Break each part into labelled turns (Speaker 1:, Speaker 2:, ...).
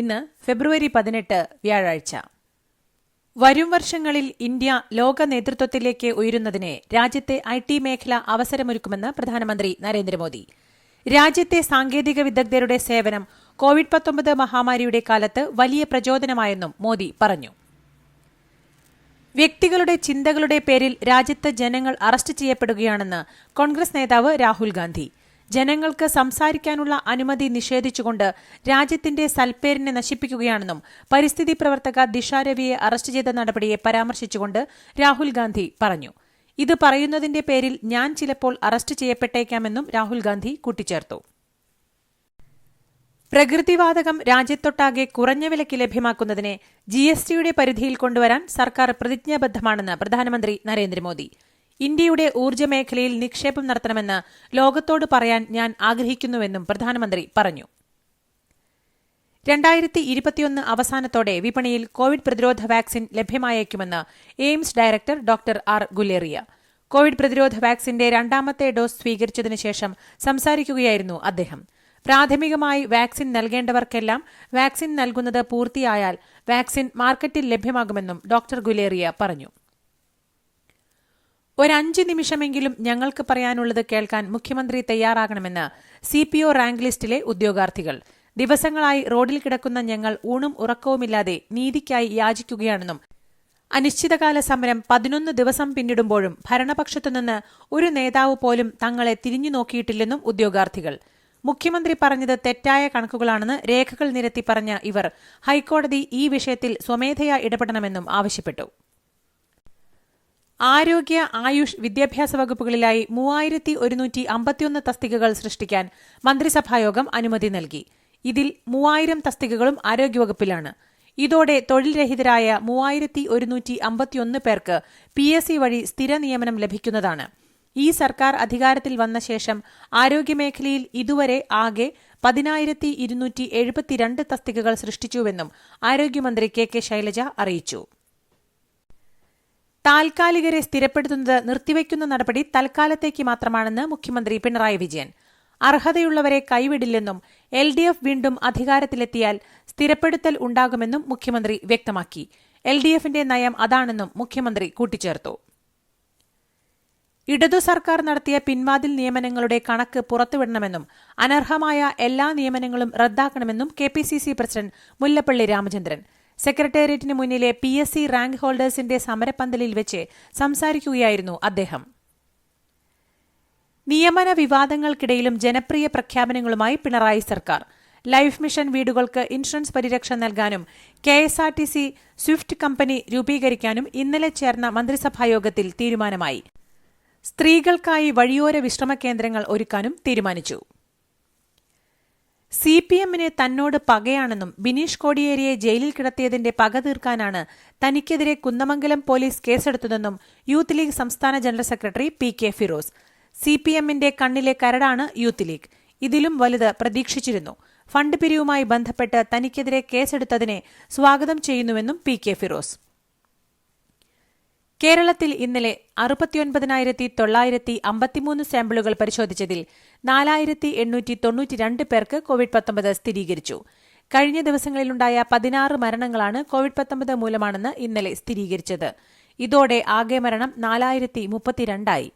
Speaker 1: ഇന്ന് ഫെബ്രുവരി പതിനെട്ട് വ്യാഴാഴ്ച വരും വർഷങ്ങളിൽ ഇന്ത്യ ലോക നേതൃത്വത്തിലേക്ക് ഉയരുന്നതിന് രാജ്യത്തെ ഐ ടി മേഖല അവസരമൊരുക്കുമെന്ന് പ്രധാനമന്ത്രി നരേന്ദ്രമോദി രാജ്യത്തെ സാങ്കേതിക വിദഗ്ധരുടെ സേവനം കോവിഡ് പത്തൊമ്പത് മഹാമാരിയുടെ കാലത്ത് വലിയ പ്രചോദനമായെന്നും മോദി പറഞ്ഞു വ്യക്തികളുടെ ചിന്തകളുടെ പേരിൽ രാജ്യത്ത് ജനങ്ങൾ അറസ്റ്റ് ചെയ്യപ്പെടുകയാണെന്ന് കോൺഗ്രസ് നേതാവ് രാഹുൽ ഗാന്ധി ജനങ്ങൾക്ക് സംസാരിക്കാനുള്ള അനുമതി നിഷേധിച്ചുകൊണ്ട് രാജ്യത്തിന്റെ സൽപ്പേരിനെ നശിപ്പിക്കുകയാണെന്നും പരിസ്ഥിതി പ്രവർത്തക ദിഷാരവിയെ അറസ്റ്റ് ചെയ്ത നടപടിയെ പരാമർശിച്ചുകൊണ്ട് രാഹുൽ ഗാന്ധി പറഞ്ഞു ഇത് പറയുന്നതിന്റെ പേരിൽ ഞാൻ ചിലപ്പോൾ അറസ്റ്റ് ചെയ്യപ്പെട്ടേക്കാമെന്നും രാഹുൽ ഗാന്ധി കൂട്ടിച്ചേർത്തു പ്രകൃതിവാതകം രാജ്യത്തൊട്ടാകെ കുറഞ്ഞ വിലയ്ക്ക് ലഭ്യമാക്കുന്നതിനെ ജി എസ് ടിയുടെ പരിധിയിൽ കൊണ്ടുവരാൻ സർക്കാർ പ്രതിജ്ഞാബദ്ധമാണെന്ന് പ്രധാനമന്ത്രി നരേന്ദ്രമോദി ഇന്ത്യയുടെ ഊർജ്ജ മേഖലയിൽ നിക്ഷേപം നടത്തണമെന്ന് ലോകത്തോട് പറയാൻ ഞാൻ ആഗ്രഹിക്കുന്നുവെന്നും പ്രധാനമന്ത്രി പറഞ്ഞു രണ്ടായിരത്തി ഇരുപത്തിയൊന്ന് അവസാനത്തോടെ വിപണിയിൽ കോവിഡ് പ്രതിരോധ വാക്സിൻ ലഭ്യമായേക്കുമെന്ന് AIIMS director doctor R Guleria Covid പ്രതിരോധ വാക്സിന്റെ രണ്ടാമത്തെ ഡോസ് സ്വീകരിച്ചതിനു ശേഷം സംസാരിക്കുകയായിരുന്നു അദ്ദേഹം പ്രാഥമികമായി വാക്സിൻ നൽകേണ്ടവർക്കെല്ലാം വാക്സിൻ നൽകുന്നത് പൂർത്തിയായാൽ വാക്സിൻ മാർക്കറ്റിൽ ലഭ്യമാകുമെന്നും ഡോക്ടർ ഗുലേറിയ പറഞ്ഞു ഒരഞ്ച് നിമിഷമെങ്കിലും ഞങ്ങൾക്ക് പറയാനുള്ളത് കേൾക്കാൻ മുഖ്യമന്ത്രി തയ്യാറാകണമെന്ന് സി പി ഒ റാങ്ക് ലിസ്റ്റിലെ ഉദ്യോഗാർത്ഥികൾ ദിവസങ്ങളായി റോഡിൽ കിടക്കുന്ന ഞങ്ങൾ ഊണും ഉറക്കവുമില്ലാതെ നീതിക്കായി യാചിക്കുകയാണെന്നും അനിശ്ചിതകാല സമരം പതിനൊന്ന് ദിവസം പിന്നിടുമ്പോഴും ഭരണപക്ഷത്തുനിന്ന് ഒരു നേതാവ് പോലും തങ്ങളെ തിരിഞ്ഞു നോക്കിയിട്ടില്ലെന്നും ഉദ്യോഗാർത്ഥികൾ മുഖ്യമന്ത്രി പറഞ്ഞത് തെറ്റായ കണക്കുകളാണെന്ന് രേഖകൾ നിരത്തി പറഞ്ഞ ഇവർ ഹൈക്കോടതി ഈ വിഷയത്തിൽ സ്വമേധയാ ഇടപെടണമെന്നും ആവശ്യപ്പെട്ടു ആരോഗ്യ ആയുഷ് വിദ്യാഭ്യാസ വകുപ്പുകളിലായി മൂവായിരത്തി ഒരുന്നൂറ്റി അമ്പത്തിയൊന്ന് തസ്തികകൾ സൃഷ്ടിക്കാൻ മന്ത്രിസഭായോഗം അനുമതി നൽകി ഇതിൽ മൂവായിരം തസ്തികകളും ആരോഗ്യവകുപ്പിലാണ് ഇതോടെ തൊഴിൽ രഹിതരായ മൂവായിരത്തി ഒരുന്നൂറ്റി അമ്പത്തിയൊന്ന് പേർക്ക് പി എസ് സി വഴി സ്ഥിര നിയമനം ലഭിക്കുന്നതാണ് ഈ സർക്കാർ അധികാരത്തിൽ വന്ന ശേഷം ആരോഗ്യമേഖലയിൽ ഇതുവരെ ആകെ പതിനായിരത്തി ഇരുന്നൂറ്റി എഴുപത്തിരണ്ട് തസ്തികകൾ സൃഷ്ടിച്ചുവെന്നും ആരോഗ്യമന്ത്രി കെ കെ ശൈലജ അറിയിച്ചു താൽക്കാലികരെ സ്ഥിരപ്പെടുത്തുന്നത് നിർത്തിവെക്കുന്ന നടപടി തൽക്കാലത്തേക്ക് മാത്രമാണെന്ന് മുഖ്യമന്ത്രി പിണറായി വിജയൻ അർഹതയുള്ളവരെ കൈവിടില്ലെന്നും എൽ ഡി എഫ് വീണ്ടും അധികാരത്തിലെത്തിയാൽ സ്ഥിരപ്പെടുത്തൽ ഉണ്ടാകുമെന്നും മുഖ്യമന്ത്രി വ്യക്തമാക്കി എൽ ഡി എഫിന്റെ നയം അതാണെന്നും മുഖ്യമന്ത്രി കൂട്ടിച്ചേർത്തു ഇടതു സർക്കാർ നടത്തിയ പിൻവാതിൽ നിയമനങ്ങളുടെ കണക്ക് പുറത്തുവിടണമെന്നും അനർഹമായ എല്ലാ നിയമനങ്ങളും റദ്ദാക്കണമെന്നും കെ പ്രസിഡന്റ് മുല്ലപ്പള്ളി രാമചന്ദ്രൻ സെക്രട്ടേറിയറ്റിന് മുന്നിലെ പി എസ് സി റാങ്ക് ഹോൾഡേഴ്സിന്റെ സമരപ്പന്തലിൽ വെച്ച് സംസാരിക്കുകയായിരുന്നു അദ്ദേഹം നിയമന വിവാദങ്ങൾക്കിടയിലും ജനപ്രിയ പ്രഖ്യാപനങ്ങളുമായി പിണറായി സർക്കാർ ലൈഫ് മിഷൻ വീടുകൾക്ക് ഇൻഷുറൻസ് പരിരക്ഷ നൽകാനും K S R T C swift company രൂപീകരിക്കാനും ഇന്നലെ ചേർന്ന മന്ത്രിസഭായോഗത്തിൽ തീരുമാനമായി സ്ത്രീകൾക്കായി വഴിയോര വിശ്രമ കേന്ദ്രങ്ങൾ ഒരുക്കാനും തീരുമാനിച്ചു സി പി എമ്മിന് തന്നോട് പകയാണെന്നും ബിനീഷ് കോടിയേരിയെ ജയിലിൽ കിടത്തിയതിന്റെ പക തീർക്കാനാണ് തനിക്കെതിരെ കുന്നമംഗലം പോലീസ് കേസെടുത്തതെന്നും യൂത്ത് ലീഗ് സംസ്ഥാന general secretary P K Firoz C P എമ്മിന്റെ കണ്ണിലെ കരടാണ് യൂത്ത് ലീഗ് ഇതിലും വലുത് പ്രതീക്ഷിച്ചിരുന്നു ഫണ്ട് പിരിവുമായി ബന്ധപ്പെട്ട് തനിക്കെതിരെ കേസെടുത്തതിനെ സ്വാഗതം ചെയ്യുന്നുവെന്നും പി കെ ഫിറോസ് കേരളത്തിൽ ഇന്നലെ അറുപത്തിയൊൻപതിനായിരത്തി തൊള്ളായിരത്തി അമ്പത്തിമൂന്ന് സാമ്പിളുകൾ പരിശോധിച്ചതിൽ നാലായിരത്തി എണ്ണൂറ്റി തൊണ്ണൂറ്റിരണ്ട് പേർക്ക് കോവിഡ് പത്തൊമ്പത് സ്ഥിരീകരിച്ചു കഴിഞ്ഞ ദിവസങ്ങളിലുണ്ടായ പതിനാറ് മരണങ്ങളാണ് കോവിഡ് പത്തൊമ്പത് മൂലമാണെന്ന് ഇന്നലെ സ്ഥിരീകരിച്ചത് ഇതോടെ ആകെ മരണം നാലായിരത്തി മുപ്പത്തിരണ്ടായി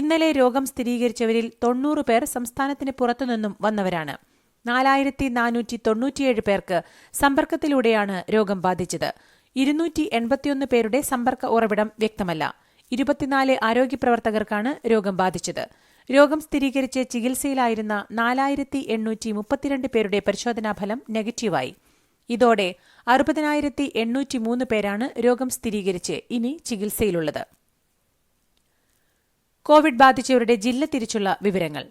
Speaker 1: ഇന്നലെ രോഗം സ്ഥിരീകരിച്ചവരിൽ തൊണ്ണൂറ് പേർ സംസ്ഥാനത്തിന് പുറത്തുനിന്നും വന്നവരാണ് നാലായിരത്തി നാനൂറ്റി തൊണ്ണൂറ്റിയേഴ് പേർക്ക് സമ്പർക്കത്തിലൂടെയാണ് രോഗം ബാധിച്ചത് ഇരുന്നൂറ്റി എൺപത്തിയൊന്ന് പേരുടെ സമ്പർക്ക ഉറവിടം വ്യക്തമല്ല ഇരുപത്തിനാല് ആരോഗ്യ പ്രവർത്തകർക്കാണ് രോഗം ബാധിച്ചത് രോഗം സ്ഥിരീകരിച്ച് ചികിത്സയിലായിരുന്ന നാലായിരത്തി എണ്ണൂറ്റി മുപ്പത്തിരണ്ട് പേരുടെ പരിശോധനാഫലം നെഗറ്റീവായി ഇതോടെ അറുപതിനായിരത്തി എണ്ണൂറ്റി മൂന്ന് പേരാണ് രോഗം സ്ഥിരീകരിച്ച് ഇനി ചികിത്സയിലുള്ളത് കോവിഡ് ബാധിച്ചവരുടെ ജില്ല തിരിച്ചുള്ള വിവരങ്ങൾ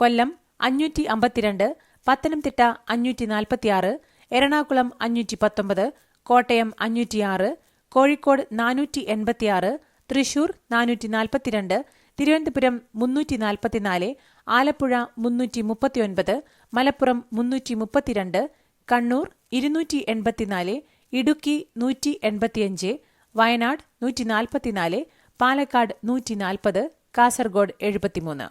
Speaker 1: കൊല്ലം അഞ്ഞൂറ്റി അമ്പത്തിരണ്ട് പത്തനംതിട്ട അഞ്ഞൂറ്റി നാൽപ്പത്തിയാറ് എറണാകുളം അഞ്ഞൂറ്റി പത്തൊമ്പത് കോട്ടയം അഞ്ഞൂറ്റിയാറ് കോഴിക്കോട് നാനൂറ്റി എൺപത്തിയാറ് തൃശൂർ നാനൂറ്റി നാൽപ്പത്തിരണ്ട് തിരുവനന്തപുരം മുന്നൂറ്റി നാൽപ്പത്തിനാല് ആലപ്പുഴ മുന്നൂറ്റി മുപ്പത്തിയൊൻപത് മലപ്പുറം മുന്നൂറ്റി മുപ്പത്തിരണ്ട് കണ്ണൂർ ഇരുന്നൂറ്റി എൺപത്തിനാല് ഇടുക്കി നൂറ്റി എൺപത്തിയഞ്ച് വയനാട് നൂറ്റി നാൽപ്പത്തിനാല് പാലക്കാട് നൂറ്റി നാൽപ്പത് കാസർഗോഡ് എഴുപത്തിമൂന്ന്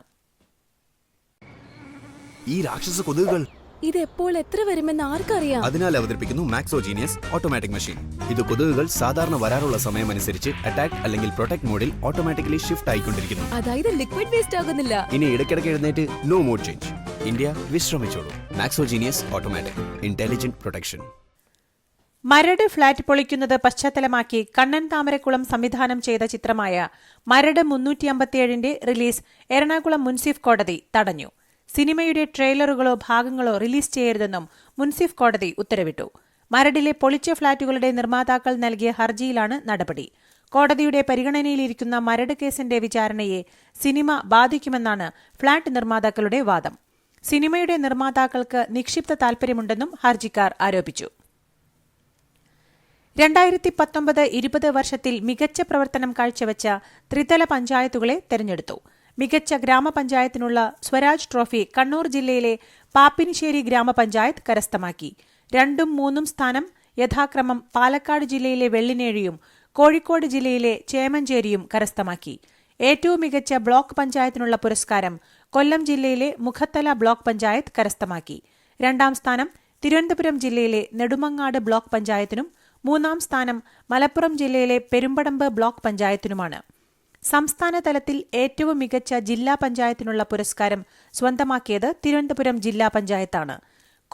Speaker 1: ഈ രാക്ഷസ കൊതുകുകൾ ഇത് എപ്പോൾ എത്ര വരുമെന്ന് ആർക്കറിയാം അതിനാൽ അവതരിപ്പിക്കുന്നു മാക്സോജീനിയസ് ഓട്ടോമാറ്റിക് മെഷീൻ ഇത് കൊതുകുകൾ സാധാരണ വരാറുള്ള സമയം അനുസരിച്ച് അറ്റാക്ക് അല്ലെങ്കിൽ പ്രൊട്ടക്ട് മോഡിൽ ഓട്ടോമാറ്റിക്കലി ഷിഫ്റ്റ് ആയിക്കൊണ്ടിരിക്കുന്നു അതായത് ലിക്വിഡ് വേസ്റ്റ് ആകുന്നില്ല ഇനി ഇടയ്ക്കിടയ്ക്ക് എഴുന്നേറ്റ് നോ മോഡ് ചേഞ്ച് ഇന്ത്യ വിശ്രമിച്ചോളൂ മാക്സോജീനിയസ് automatic intelligent protection Maradu flat പൊളിക്കുന്നത് പശ്ചാത്തലമാക്കി കണ്ണൻ താമരക്കുളം സംവിധാനം ചെയ്ത ചിത്രമായ മരട് മുന്നൂറ്റിയമ്പത്തിയേഴിന്റെ റിലീസ് എറണാകുളം മുൻസിഫ് കോടതി തടഞ്ഞു സിനിമയുടെ ട്രെയിലറുകളോ ഭാഗങ്ങളോ റിലീസ് ചെയ്യരുതെന്നും മുൻസിഫ് കോടതി ഉത്തരവിട്ടു മരടിലെ പൊളിച്ച ഫ്ളാറ്റുകളുടെ നിർമ്മാതാക്കൾ നൽകിയ ഹർജിയിലാണ് നടപടി കോടതിയുടെ പരിഗണനയിലിരിക്കുന്ന മരട് കേസിന്റെ വിചാരണയെ സിനിമ ബാധിക്കുമെന്നാണ് ഫ്ളാറ്റ് നിർമ്മാതാക്കളുടെ വാദം സിനിമയുടെ നിർമ്മാതാക്കൾക്ക് നിക്ഷിപ്ത താൽപര്യമുണ്ടെന്നും ഹർജിക്കാർ ആരോപിച്ചു രണ്ടായിരത്തി പത്തൊമ്പത് ഇരുപത് വർഷത്തിൽ മികച്ച പ്രവർത്തനം കാഴ്ചവെച്ച ത്രിതല പഞ്ചായത്തുകളെ തെരഞ്ഞെടുത്തു മികച്ച ഗ്രാമപഞ്ചായത്തിനുള്ള സ്വരാജ് ട്രോഫി കണ്ണൂർ ജില്ലയിലെ പാപ്പിനിശ്ശേരി ഗ്രാമപഞ്ചായത്ത് കരസ്ഥമാക്കി രണ്ടും മൂന്നും സ്ഥാനം യഥാക്രമം പാലക്കാട് ജില്ലയിലെ വെള്ളിനേഴിയും കോഴിക്കോട് ജില്ലയിലെ ചേമഞ്ചേരിയും കരസ്ഥമാക്കി ഏറ്റവും മികച്ച ബ്ലോക്ക് പഞ്ചായത്തിനുള്ള പുരസ്കാരം കൊല്ലം ജില്ലയിലെ മുഖത്തല ബ്ലോക്ക് പഞ്ചായത്ത് കരസ്ഥമാക്കി രണ്ടാം സ്ഥാനം തിരുവനന്തപുരം ജില്ലയിലെ നെടുമങ്ങാട് ബ്ലോക്ക് പഞ്ചായത്തിനും മൂന്നാം സ്ഥാനം മലപ്പുറം ജില്ലയിലെ പെരുമ്പടമ്പ് ബ്ലോക്ക് പഞ്ചായത്തിനുമാണ് സംസ്ഥാന തലത്തിൽ ഏറ്റവും മികച്ച ജില്ലാ പഞ്ചായത്തിനുള്ള പുരസ്കാരം സ്വന്തമാക്കിയത് തിരുവനന്തപുരം ജില്ലാ പഞ്ചായത്താണ്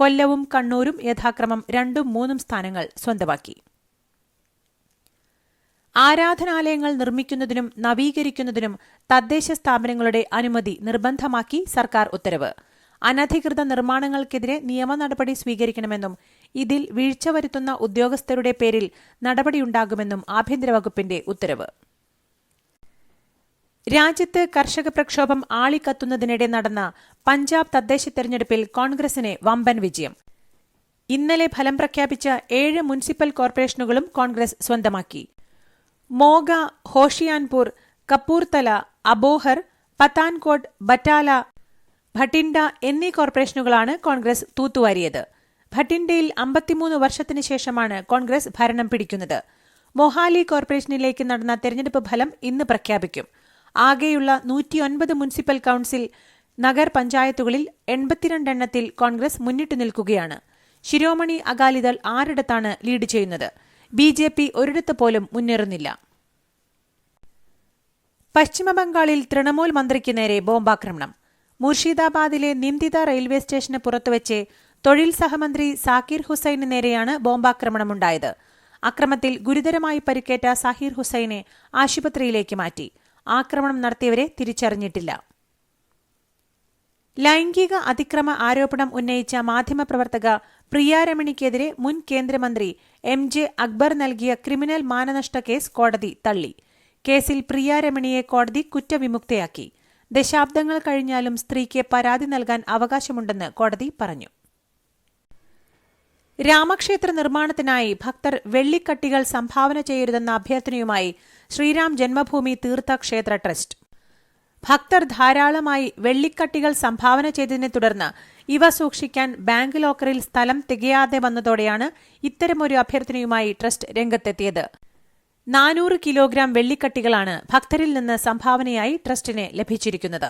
Speaker 1: കൊല്ലവും കണ്ണൂരും യഥാക്രമം രണ്ടും മൂന്നും സ്ഥാനങ്ങൾ സ്വന്തമാക്കി ആരാധനാലയങ്ങൾ നിർമ്മിക്കുന്നതിനും നവീകരിക്കുന്നതിനും തദ്ദേശ സ്ഥാപനങ്ങളുടെ അനുമതി നിർബന്ധമാക്കി സർക്കാർ ഉത്തരവ് അനധികൃത നിർമ്മാണങ്ങൾക്കെതിരെ നിയമ നടപടി സ്വീകരിക്കണമെന്നും ഇതിൽ വീഴ്ച വരുത്തുന്ന ഉദ്യോഗസ്ഥരുടെ പേരിൽ നടപടിയുണ്ടാകുമെന്നും ആഭ്യന്തര വകുപ്പിന്റെ ഉത്തരവ് രാജ്യത്ത് കർഷക പ്രക്ഷോഭം ആളിക്കത്തുന്നതിനിടെ നടന്ന പഞ്ചാബ് തദ്ദേശ തെരഞ്ഞെടുപ്പിൽ കോൺഗ്രസിന് വമ്പൻ വിജയം ഇന്നലെ ഫലം പ്രഖ്യാപിച്ച ഏഴ് മുനിസിപ്പൽ കോർപ്പറേഷനുകളും കോൺഗ്രസ് സ്വന്തമാക്കി മോഗ ഹോഷിയാൻപൂർ കപ്പൂർത്തല അബോഹർ പത്താൻകോട്ട് ബറ്റാല ഭട്ടിൻഡ എന്നീ കോർപ്പറേഷനുകളാണ് കോൺഗ്രസ് തൂത്തുവാരിയത് ഭട്ടിൻഡയിൽ അമ്പത്തിമൂന്ന് വർഷത്തിനു ശേഷമാണ് കോൺഗ്രസ് ഭരണം പിടിക്കുന്നത് മൊഹാലി കോർപ്പറേഷനിലേക്ക് നടന്ന തെരഞ്ഞെടുപ്പ് ഫലം ഇന്ന് പ്രഖ്യാപിക്കും ആകെയുള്ള നൂറ്റിയൊൻപത് മുനിസിപ്പൽ കൌൺസിൽ നഗരപഞ്ചായത്തുകളിൽ എൺപത്തിരണ്ടെണ്ണത്തിൽ കോൺഗ്രസ് മുന്നിട്ട് നിൽക്കുകയാണ് ശിരോമണി അകാലിദൾ ആറിടത്താണ് ലീഡ് ചെയ്യുന്നത് ബി ജെ പി ഒരിടത്ത് പോലും മുന്നേറുന്നില്ല പശ്ചിമബംഗാളിൽ തൃണമൂൽ മന്ത്രിക്ക് നേരെ ബോംബാക്രമണം മുർഷിദാബാദിലെ നിന്ദിത റെയിൽവേ സ്റ്റേഷന് പുറത്തുവച്ച് തൊഴിൽ സഹമന്ത്രി സാക്കിർ ഹുസൈന് നേരെയാണ് ബോംബാക്രമണമുണ്ടായത് അക്രമത്തിൽ ഗുരുതരമായി പരിക്കേറ്റ സാഹിർ ഹുസൈനെ ആശുപത്രിയിലേക്ക് മാറ്റി ആക്രമണം നടത്തിയവരെ തിരിച്ചറിഞ്ഞിട്ടില്ല ലൈംഗിക അതിക്രമ ആരോപണം ഉന്നയിച്ച മാധ്യമപ്രവർത്തക പ്രിയാരമണിക്കെതിരെ മുൻ കേന്ദ്രമന്ത്രി എം ജെ അക്ബർ നൽകിയ ക്രിമിനൽ മാനനഷ്ട കേസ് കോടതി തള്ളി കേസിൽ പ്രിയാരമണിയെ കോടതി കുറ്റവിമുക്തയാക്കി ദശാബ്ദങ്ങൾ കഴിഞ്ഞാലും സ്ത്രീക്ക് പരാതി നൽകാൻ അവകാശമുണ്ടെന്ന് കോടതി പറഞ്ഞു രാമക്ഷേത്ര നിർമ്മാണത്തിനായി ഭക്തർ വെള്ളിക്കട്ടികൾ സംഭാവന ചെയ്യരുതെന്ന അഭ്യർത്ഥനയുമായി ശ്രീരാം ജന്മഭൂമി തീർത്ഥ ക്ഷേത്ര ട്രസ്റ്റ് ഭക്തർ ധാരാളമായി വെള്ളിക്കട്ടികൾ സംഭാവന ചെയ്തതിനെ തുടർന്ന് ഇവ സൂക്ഷിക്കാൻ ബാങ്ക് ലോക്കറിൽ സ്ഥലം തികയാതെ വന്നതോടെയാണ് ഇത്തരമൊരു അഭ്യർത്ഥനയുമായി ട്രസ്റ്റ് രംഗത്തെത്തിയത് നാനൂറ് കിലോഗ്രാം വെള്ളിക്കട്ടികളാണ് ഭക്തരിൽ നിന്ന് സംഭാവനയായി ട്രസ്റ്റിന് ലഭിച്ചിരിക്കുന്നത്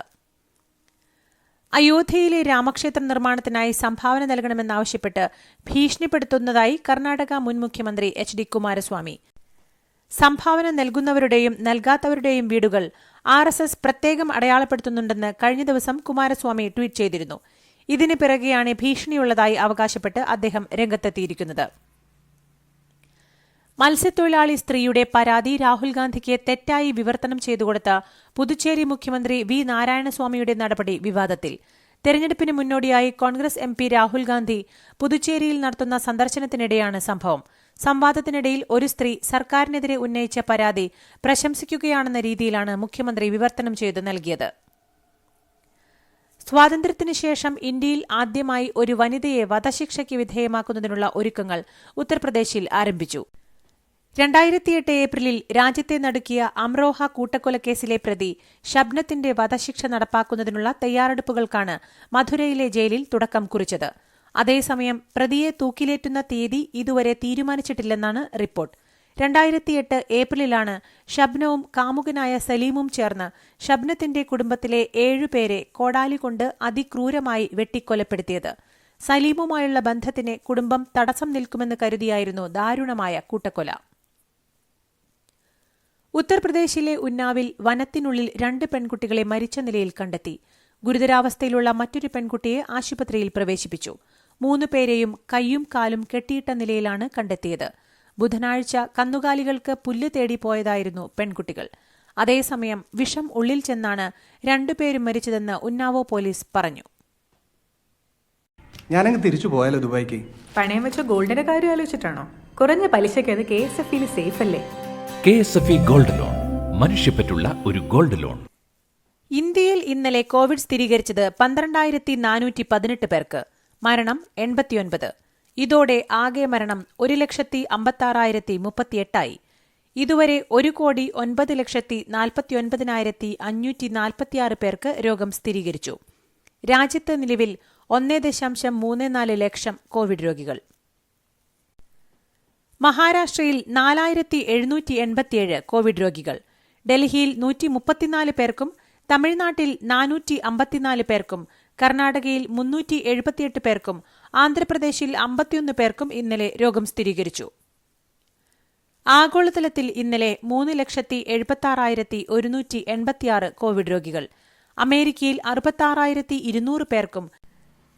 Speaker 1: അയോധ്യയിലെ രാമക്ഷേത്ര നിർമ്മാണത്തിനായി സംഭാവന നൽകണമെന്നാവശ്യപ്പെട്ട് ഭീഷണിപ്പെടുത്തുന്നതായി കർണാടക മുൻ മുഖ്യമന്ത്രി എച്ച് ഡി കുമാരസ്വാമി സംഭാവന നൽകുന്നവരുടെയും നൽകാത്തവരുടെയും വീടുകൾ ആർ എസ് എസ് പ്രത്യേകം അടയാളപ്പെടുത്തുന്നുണ്ടെന്ന് കഴിഞ്ഞ ദിവസം കുമാരസ്വാമി ട്വീറ്റ് ചെയ്തിരുന്നു ഇതിന് പിറകെയാണ് ഭീഷണിയുള്ളതായി അവകാശപ്പെട്ട് അദ്ദേഹം രംഗത്തെത്തിയിരിക്കുന്നത് മത്സ്യത്തൊഴിലാളി സ്ത്രീയുടെ പരാതി രാഹുൽ ഗാന്ധിക്ക് തെറ്റായി വിവർത്തനം ചെയ്തുകൊടുത്ത പുതുച്ചേരി മുഖ്യമന്ത്രി വി നാരായണസ്വാമിയുടെ നടപടി വിവാദത്തിൽ തെരഞ്ഞെടുപ്പിന് മുന്നോടിയായി കോൺഗ്രസ് എം രാഹുൽ ഗാന്ധി പുതുച്ചേരിയിൽ നടത്തുന്ന സന്ദർശനത്തിനിടെയാണ് സംഭവം സംവാദത്തിനിടയിൽ ഒരു സ്ത്രീ സർക്കാരിനെതിരെ ഉന്നയിച്ച പരാതി പ്രശംസിക്കുകയാണെന്ന രീതിയിലാണ് മുഖ്യമന്ത്രി വിവർത്തനം ചെയ്ത് നൽകിയത് സ്വാതന്ത്ര്യത്തിനുശേഷം ശേഷം ഇന്ത്യയിൽ ആദ്യമായി ഒരു വനിതയെ വധശിക്ഷയ്ക്ക് വിധേയമാക്കുന്നതിനുള്ള ഒരുക്കങ്ങൾ ഉത്തർപ്രദേശിൽ ആരംഭിച്ചു രണ്ടായിരത്തിയെട്ട് ഏപ്രിലിൽ രാജ്യത്തെ നടുക്കിയ അമ്രോഹ കൂട്ടക്കൊലക്കേസിലെ പ്രതി ഷബ്നത്തിന്റെ വധശിക്ഷ നടപ്പാക്കുന്നതിനുള്ള തയ്യാറെടുപ്പുകൾക്കാണ് മധുരയിലെ ജയിലിൽ തുടക്കം കുറിച്ചത് അതേസമയം പ്രതിയെ തൂക്കിലേറ്റുന്ന തീയതി ഇതുവരെ തീരുമാനിച്ചിട്ടില്ലെന്നാണ് റിപ്പോർട്ട് രണ്ടായിരത്തിയെട്ട് ഏപ്രിലിലാണ് ഷബ്നവും കാമുകനായ സലീമും ചേർന്ന് ഷബ്നത്തിന്റെ കുടുംബത്തിലെ ഏഴുപേരെ കോടാലി കൊണ്ട് അതിക്രൂരമായി വെട്ടിക്കൊലപ്പെടുത്തിയത് സലീമുമായുള്ള ബന്ധത്തിന് കുടുംബം തടസ്സം നിൽക്കുമെന്ന് കരുതിയായിരുന്നു ദാരുണമായ കൂട്ടക്കൊല ഉത്തർപ്രദേശിലെ ഉന്നാവിൽ വനത്തിനുള്ളിൽ രണ്ട് പെൺകുട്ടികളെ മരിച്ച നിലയിൽ കണ്ടെത്തി ഗുരുതരാവസ്ഥയിലുള്ള മറ്റൊരു പെൺകുട്ടിയെ ആശുപത്രിയിൽ പ്രവേശിപ്പിച്ചു മൂന്ന് പേരെയും കൈയും കാലും കെട്ടിയിട്ട നിലയിലാണ് കണ്ടെത്തിയത് ബുധനാഴ്ച കന്നുകാലികൾക്ക് പുല്ല് തേടി പോയതായിരുന്നു പെൺകുട്ടികൾ അതേസമയം വിഷം ഉള്ളിൽ ചെന്നാണ് രണ്ടുപേരും മരിച്ചതെന്ന് ഉന്നാവോ പോലീസ് പറഞ്ഞു
Speaker 2: ഞാനങ്ങ് തിരിച്ചു പോയാലോ ദുബായിക്ക്
Speaker 1: പണയം വെച്ച ഗോൾഡിന്റെ കാര്യം ആലോചിച്ചിട്ടാണോ കുറഞ്ഞ പലിശയ്ക്ക് അത് കെ എസ് എഫ് സേഫ് അല്ലേ
Speaker 3: K S F E gold loan മനുഷ്യപ്പറ്റുള്ള ഒരു ഗോൾഡ് ലോൺ
Speaker 1: ഇന്ത്യയിൽ ഇന്നലെ കോവിഡ് സ്ഥിരീകരിച്ചത് പന്ത്രണ്ടായിരത്തി നാനൂറ്റി പതിനെട്ട് പേർക്ക് മരണം എൺപത്തിയൊൻപത് ഇതോടെ ആകെ മരണം ഒരു ലക്ഷത്തി അമ്പത്താറായിരത്തി മുപ്പത്തിയെട്ടായി ഇതുവരെ ഒരു കോടി ഒൻപത് ലക്ഷത്തി നാൽപ്പത്തിയൊൻപതിനായിരത്തി അഞ്ഞൂറ്റി നാൽപ്പത്തിയാറ് പേർക്ക് രോഗം സ്ഥിരീകരിച്ചു രാജ്യത്ത് നിലവിൽ ഒന്നേ ദശാംശം മൂന്ന് നാല് ലക്ഷം കോവിഡ് രോഗികൾ മഹാരാഷ്ട്രയിൽ നാലായിരത്തി എഴുന്നൂറ്റി എൺപത്തിയേഴ് കോവിഡ് രോഗികൾ ഡൽഹിയിൽ നൂറ്റി മുപ്പത്തിനാല് പേർക്കും തമിഴ്നാട്ടിൽ നാനൂറ്റി അമ്പത്തിനാല് പേർക്കും കർണാടകയിൽ മുന്നൂറ്റി എഴുപത്തിയെട്ട് പേർക്കും ആന്ധ്രാപ്രദേശിൽ അമ്പത്തിയൊന്ന് പേർക്കും ഇന്നലെ രോഗം സ്ഥിരീകരിച്ചു ആഗോളതലത്തിൽ ഇന്നലെ മൂന്ന് ലക്ഷത്തി എഴുപത്തിയാറായിരത്തി ഒരുന്നൂറ്റി എൺപത്തിയാറ് കോവിഡ് രോഗികൾ അമേരിക്കയിൽ അറുപത്തിയാറായിരത്തി ഇരുന്നൂറ് പേർക്കും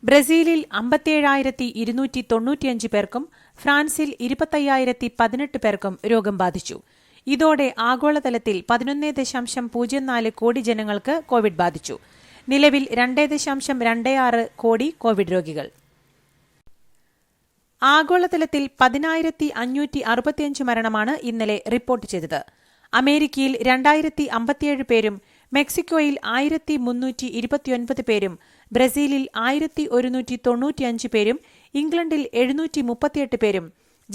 Speaker 1: ബ്രസീലിൽ അമ്പത്തിയേഴായിരത്തി ഇരുന്നൂറ്റി തൊണ്ണൂറ്റിയഞ്ച് പേർക്കും ഫ്രാൻസിൽ ഇരുപത്തയ്യായിരത്തി പതിനെട്ട് പേർക്കും രോഗം ബാധിച്ചു ഇതോടെ ആഗോളതലത്തിൽ പതിനൊന്ന് ദശാംശം പൂജ്യം നാല് കോടി ജനങ്ങൾക്ക് കോവിഡ് ബാധിച്ചു നിലവിൽ രണ്ട് ദശാംശം രണ്ട് ആറ് കോടി കോവിഡ് രോഗികൾ ആഗോളതലത്തിൽ പതിനായിരത്തി അഞ്ഞൂറ്റി അറുപത്തിയഞ്ച് മരണമാണ് ഇന്നലെ റിപ്പോർട്ട് ചെയ്തത് അമേരിക്കയിൽ രണ്ടായിരത്തി അമ്പത്തിയേഴ് പേരും മെക്സിക്കോയിൽ ആയിരത്തി മുന്നൂറ്റി ഇരുപത്തിയൊൻപത് പേരും ബ്രസീലിൽ ആയിരത്തി ഒരുന്നൂറ്റി തൊണ്ണൂറ്റിയഞ്ച് പേരും ഇംഗ്ലണ്ടിൽ എഴുന്നൂറ്റി മുപ്പത്തിയെട്ട് പേരും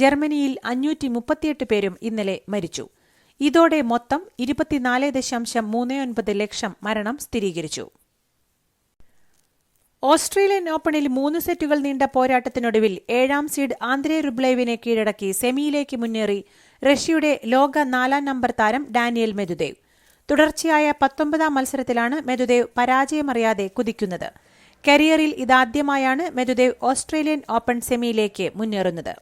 Speaker 1: ജർമ്മനിയിൽ അഞ്ഞൂറ്റി മുപ്പത്തിയെട്ട് പേരും ഇന്നലെ മരിച്ചു ഇതോടെ മൊത്തം ഇരുപത്തിനാല് ദശാംശം മൂന്ന് ഒൻപത് ലക്ഷം മരണം സ്ഥിരീകരിച്ചു ഓസ്ട്രേലിയൻ ഓപ്പണിൽ മൂന്ന് സെറ്റുകൾ നീണ്ട പോരാട്ടത്തിനൊടുവിൽ ഏഴാം സീഡ് ആന്ദ്രേ റുബ്ലേവിനെ കീഴടക്കി സെമിയിലേക്ക് മുന്നേറി റഷ്യയുടെ ലോക നാലാം നമ്പർ താരം ഡാനിയൽ മെദുദേവ് തുടർച്ചയായ പത്തൊമ്പതാം മത്സരത്തിലാണ് മെതുദേവ് പരാജയമറിയാതെ കുതിക്കുന്നത് കരിയറിൽ ഇതാദ്യമായാണ് മെതുദേവ് ഓസ്ട്രേലിയൻ ഓപ്പൺ സെമിയിലേക്ക് മുന്നേറുന്നത്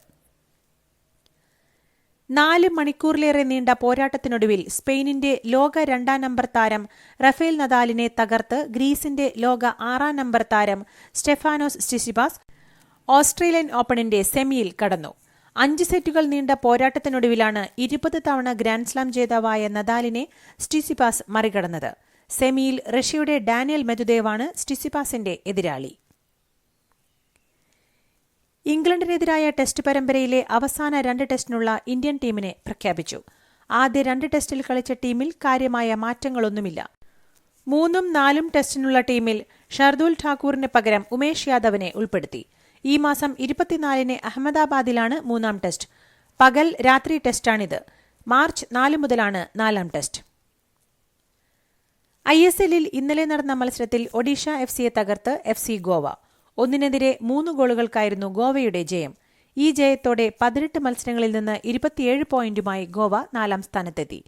Speaker 1: നാല് മണിക്കൂറിലേറെ നീണ്ട പോരാട്ടത്തിനൊടുവിൽ സ്പെയിനിന്റെ ലോക രണ്ടാം നമ്പർ താരം റഫേൽ നദാലിനെ തകർത്ത് ഗ്രീസിന്റെ ലോക ആറാം നമ്പർ താരം സ്റ്റെഫാനോസ് സ്റ്റിസിബാസ് ഓസ്ട്രേലിയൻ ഓപ്പണിന്റെ സെമിയിൽ കടന്നു അഞ്ച് സെറ്റുകൾ നീണ്ട പോരാട്ടത്തിനൊടുവിലാണ് ഇരുപത് തവണ ഗ്രാൻഡ്സ്ലാം ജേതാവായ നദാലിനെ സ്റ്റിസിപാസ് മറികടന്നത് സെമിയിൽ റഷ്യയുടെ ഡാനിയൽ മെദുദേവാണ് സ്റ്റിസിപാസിന്റെ എതിരാളി ഇംഗ്ലണ്ടിനെതിരായ ടെസ്റ്റ് പരമ്പരയിലെ അവസാന രണ്ട് ടെസ്റ്റിനുള്ള ഇന്ത്യൻ ടീമിനെ പ്രഖ്യാപിച്ചു ആദ്യ രണ്ട് ടെസ്റ്റിൽ കളിച്ച ടീമിൽ കാര്യമായ മാറ്റങ്ങളൊന്നുമില്ല മൂന്നും നാലും ടെസ്റ്റിനുള്ള ടീമിൽ ഷർദുൽ ഠാക്കൂറിന് പകരം ഉമേഷ് യാദവിനെ ഉൾപ്പെടുത്തി ഈ മാസം ഇരുപത്തിനാലിന് അഹമ്മദാബാദിലാണ് മൂന്നാം ടെസ്റ്റ് പകൽ രാത്രി ടെസ്റ്റാണിത് മാർച്ച് നാല് മുതലാണ് നാലാം ടെസ്റ്റ് ഐ എസ് എല്ലിൽ ഇന്നലെ നടന്ന മത്സരത്തിൽ ഒഡീഷ എഫ് സിയെ തകർത്ത് എഫ് സി ഗോവ ഒന്നിനെതിരെ മൂന്ന് ഗോളുകൾക്കായിരുന്നു ഗോവയുടെ ജയം ഈ ജയത്തോടെ പതിനെട്ട് മത്സരങ്ങളിൽ നിന്ന് ഇരുപത്തിയേഴ് പോയിന്റുമായി ഗോവ നാലാം സ്ഥാനത്തെത്തി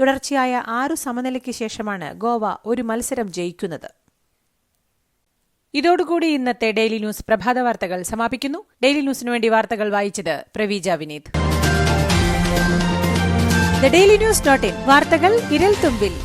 Speaker 1: തുടർച്ചയായ ആറു സമനിലയ്ക്ക് ശേഷമാണ് ഗോവ ഒരു മത്സരം ജയിക്കുന്നത് ഇതോടുകൂടി ഇന്നത്തെ ഡെയിലി ന്യൂസ് പ്രഭാത വാർത്തകൾ സമാപിക്കുന്നു ഡെയിലി ന്യൂസിനു വേണ്ടി വാർത്തകൾ വായിച്ചത് Praveeja Vineeth daily news dot in വാർത്തകൾ വിരൽ തുമ്പിൽ